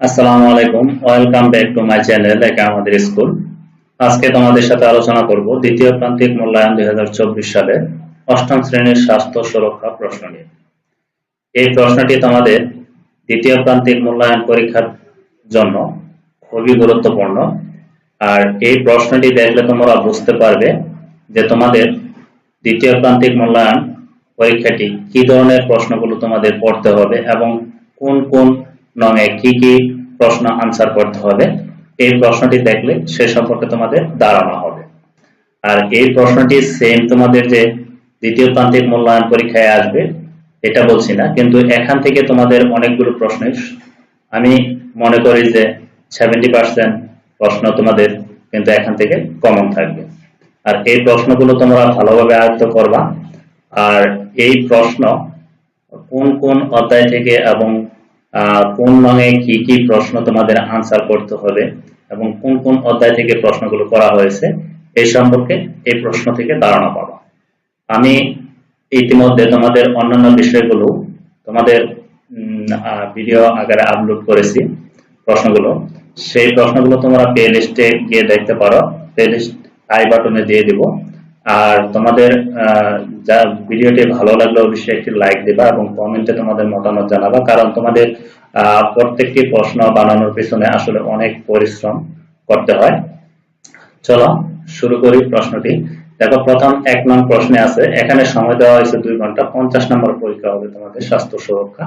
আসসালামু আলাইকুম। Welcome back to my channel একা আমাদের স্কুল। আজকে তোমাদের সাথে আলোচনা করব দ্বিতীয় প্রান্তিক মূল্যায়ন দুই সালে অষ্টম শ্রেণির স্বাস্থ্য সুরক্ষা প্রশ্ন নিয়ে। এই প্রশ্নটি তোমাদের দ্বিতীয় প্রান্তিক মূল্যায়ন পরীক্ষার জন্য খুবই গুরুত্বপূর্ণ। আর এই প্রশ্নটি দেখলে তোমরা বুঝতে পারবে যে তোমাদের দ্বিতীয় প্রান্তিক মূল্যায়ন পরীক্ষাটি কি ধরনের প্রশ্নগুলো তোমাদের পড়তে হবে এবং কোন কোন নঙে কি কি প্রশ্ন আনসার করতে হবে? এই প্রশ্নটি দেখলে সে সম্পর্কে তোমাদের ধারণা হবে। আর এই প্রশ্নটি সেম তোমাদের যে দ্বিতীয় প্রান্তিক মূল্যায়ন পরীক্ষায় আসবে, এটা বলছি না। কিন্তু এখান থেকে তোমাদের অনেকগুলো প্রশ্ন আমি মনে করি যে সেভেন্টি পার্সেন্ট প্রশ্ন তোমাদের কিন্তু এখান থেকে কমন থাকবে। আর এই প্রশ্নগুলো তোমরা ভালোভাবে আয়ত্ত করবা। আর এই প্রশ্ন কোন কোন অধ্যায় থেকে এবং কোন নঙে কি কি প্রশ্ন তোমাদের আনসার করতে হবে এবং কোন কোন অধ্যায় থেকে প্রশ্নগুলো করা হয়েছে এই সম্পর্কে এই প্রশ্ন থেকে ধারণা পাবো। আমি ইতিমধ্যে তোমাদের অন্যান্য বিষয়গুলো, তোমাদের ভিডিও আকারে আপলোড করেছি প্রশ্নগুলো। সেই প্রশ্নগুলো তোমরা প্লে লিস্টে গিয়ে দেখতে পারো। প্লে লিস্ট আই বাটনে দিয়ে দিব। আর তোমাদের যা ভিডিওটি ভালো লাগলে অবশ্যই একটি লাইক দিবা এবং কমেন্টে তোমাদের মতামত জানাবা, কারণ তোমাদের প্রত্যেকটি প্রশ্ন বানানোর পিছনে আসলে অনেক পরিশ্রম করতে হয়। চলো, শুরু করি প্রশ্নটি। দেখো, প্রথম এক নং প্রশ্নে আছে, এখানে সময় দেওয়া হয়েছে দুই ঘণ্টা পঞ্চাশ নম্বর পরীক্ষা হবে তোমাদের স্বাস্থ্য সুরক্ষা।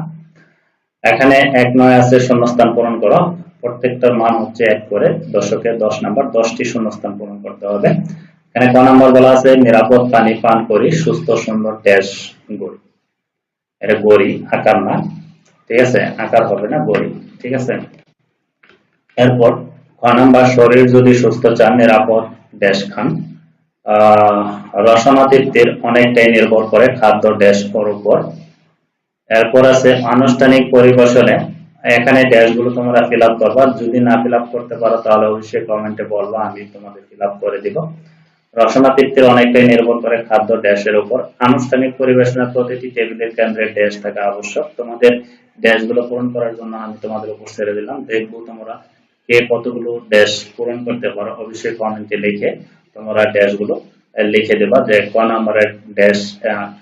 এখানে এক নয় আছে শূন্যস্থান পূরণ করো, প্রত্যেকটার মান হচ্ছে এক করে, দশকে দশ নাম্বার, দশটি শূন্যস্থান পূরণ করতে হবে। এখানে ক নাম্বার বলা আছে, নিরাপদ পানি পান করি, সুস্থ, সুন্দর ড্যাশ গড়ি। এটা গড়ি, আকার না, ঠিক আছে? আকার হবে না, গড়ি, ঠিক আছে? এরপর খ নাম্বার, শরীর যদি সুস্থ চান, নিরাপদ ড্যাশ খান। রসনাতৃপ্তির অনেকটাই নির্ভর করে খাদ্য ওর উপর। এরপর আছে আনুষ্ঠানিক পরিবেশনে। এখানে ড্যাশগুলো তোমরা ফিল আপ করবা। যদি না ফিল আপ করতে পারো, তাহলে অবশ্যই কমেন্টে বলবা, আমি তোমাদের ফিল আপ করে দিব। রসনা তৃপ্তির অনেকটাই নির্ভর করে খাদ্য ড্যাশের উপর। আনুষ্ঠানিক পরিবেশনের প্রতিটি টেবিলের কেন্দ্রে ড্যাশ থাকা আবশ্যক। তোমাদের ড্যাশগুলো পূরণ করার জন্য আমি তোমাদের উপর ছেড়ে দিলাম। দেখব তোমরা কে কতগুলো ড্যাশ পূরণ করতে পারো। অবশ্যই কমেন্টে লিখে তোমরা ড্যাশগুলো লিখে দেবা যে ক নম্বরের ড্যাশ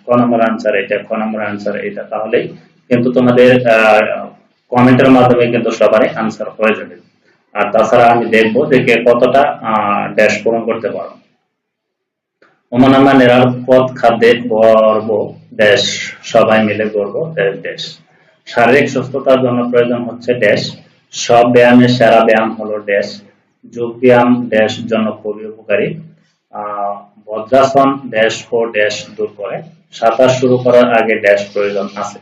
ক নম্বর আনসার এটা, ক নম্বর আনসার এটা। তাহলেই কিন্তু তোমাদের কমেন্টের মাধ্যমে কিন্তু সবারই আনসার হয়ে যাবে। আর তাছাড়া আমি দেখব যে কে কতটা ড্যাশ পূরণ করতে পারো। ওমান আমরা নিরাপদ খাদ্যের গর্ব ড্যাশ সবাই মিলে গর্ব ড্যাশ ড্যাশ শারীরিক সুস্থতার জন্য প্রয়োজন হচ্ছে ড্যাশ সব ব্যায়ামের সেরা ব্যায়াম হলো ড্যাশ যোগ ব্যায়াম ড্যাশ জন্য খুবই উপকারী। বজ্রাসন ড্যাশ ও ড্যাশ দূর করে। সাঁতার শুরু করার আগে ড্যাশ প্রয়োজন আছে।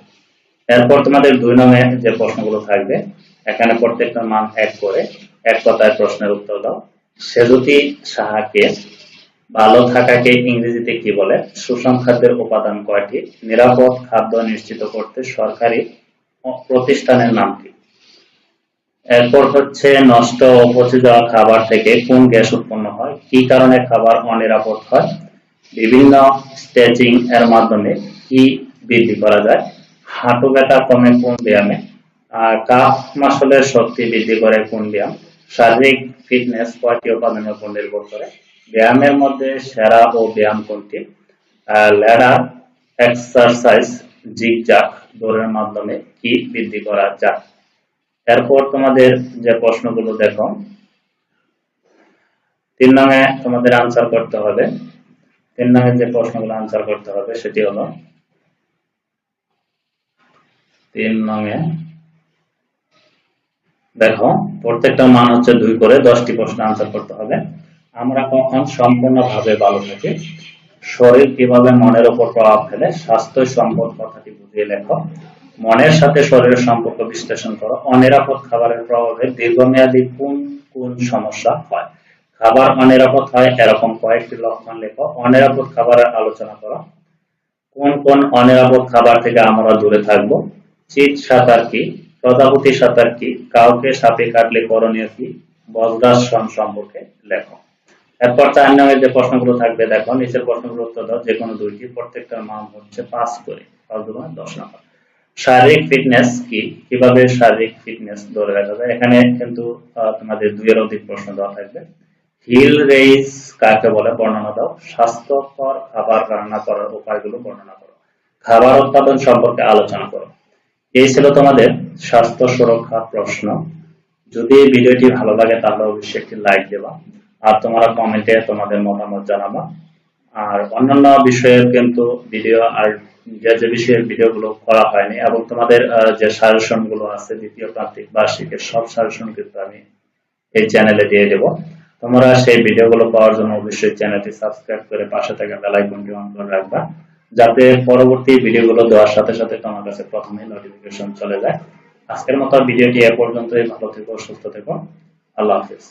এরপর তোমাদের দুই নম্বরে যে প্রশ্নগুলো থাকবে, এখানে প্রত্যেকটা মান এক করে এক কথায় প্রশ্নের উত্তর দাও। সেজুতি সাহাকে ভালো থাকাকে ইংরেজিতে কি বলে? সুষম খাদ্যের উপাদান কয়টি? নিরাপদ খাদ্য নিশ্চিত করতে সরকারি প্রতিষ্ঠানের নাম কি? এরপর হচ্ছে নষ্ট ও পচে যাওয়া খাবার থেকে কোন গ্যাস উৎপন্ন হয়? কি কারণে খাবার অনিরাপদ হয়? বিভিন্ন স্ট্রেচিং এর মাধ্যমে কি বৃদ্ধি করা যায়? হাঁটু ব্যথা কমে কোন ব্যায়ামে? আর কাফ মাসলের শক্তি বৃদ্ধি করে কোন ব্যায়াম? শারীরিক ফিটনেস কয়টি উপাদানের উপর নির্ভর করে? ব্যায়ামের মধ্যে সেরা ও ব্যায়াম কোনটি? ল্যাডার এক্সারসাইজ, জিগজাগ, দৌড়ের মাধ্যমে কি বৃদ্ধি করা যায়? এরপর তোমাদের যে প্রশ্নগুলো দেখো, তিন নামে তোমাদের আনসার করতে হবে। তিন নামে যে প্রশ্নগুলো আনসার করতে হবে, সেটি হলো, তিন নামে, দেখো, প্রত্যেকটা মান হচ্ছে দুই করে, দশটি প্রশ্ন আনসার করতে হবে। আমরা কখন সম্পূর্ণভাবে ভালো থাকি? শরীর কীভাবে মনের উপর প্রভাব ফেলে? স্বাস্থ্য সম্পদ কথাটি বুঝিয়ে লেখো। মনের সাথে শরীরের সম্পর্ক বিশ্লেষণ করো। অনিরাপদ খাবারের প্রভাবে দীর্ঘমেয়াদী কোন কোন সমস্যা হয়? খাবার অনিরাপদ হয়, এরকম কয়েকটি লক্ষণ লেখো। অনিরাপদ খাবারের আলোচনা করো। কোন কোন অনিরাপদ খাবার থেকে আমরা দূরে থাকব? চিত সাঁতার কি? প্রজাপতি সাঁতার কি? কাউকে সাপে কাটলে করণীয় কি? বজ্রাসন সম্পর্কে লেখো। এরপর চার নামের যে প্রশ্নগুলো থাকবে, দেখো, নিচের প্রশ্নগুলো উত্তর দাও, যে কোনো দুইটি প্রত্যেকটার মান হচ্ছে পাঁচ করে, পাঁচ দুগুণে দশ নম্বর। শারীরিক ফিটনেস কি? কীভাবে শারীরিক ফিটনেস ধরে রাখা যায়? এখানে কিন্তু তোমাদের দুইয়ের অধিক প্রশ্ন দেওয়া থাকবে। হিল রেইজ কাকে বলে? বর্ণনা দাও। স্বাস্থ্যকর খাবার রান্না করার উপায়গুলো বর্ণনা করো। খাবার উৎপাদন সম্পর্কে আলোচনা করো। এই ছিল তোমাদের স্বাস্থ্য সুরক্ষা প্রশ্ন। যদি ভিডিওটি ভালো লাগে, তাহলে অবশ্যই একটি লাইক দেবা। আর তোমরা কমেন্টে তোমাদের মতামত জানাবা। আর অন্যান্য বিষয়ের কিন্তু ভিডিও আর যে যে বিষয়ের ভিডিওগুলো করা হয়নি এবং তোমাদের যে সাজেশনগুলো আছে দ্বিতীয় প্রান্তিক বার্ষিকের সব সাজেশন কিন্তু আমি এই চ্যানেলে দিয়ে দেব। তোমরা সেই ভিডিওগুলো পাওয়ার জন্য অবশ্যই চ্যানেলটি সাবস্ক্রাইব করে পাশে থাকা বেল আইকনটি অন করে রাখবা, যাতে পরবর্তী ভিডিওগুলো দেওয়ার সাথে সাথে তোমার কাছে প্রথমে নোটিফিকেশন চলে যায়। আজকের মতো ভিডিওটি এ পর্যন্তই। ভালো থেকো, সুস্থ থেকো। আল্লাহ হাফিজ।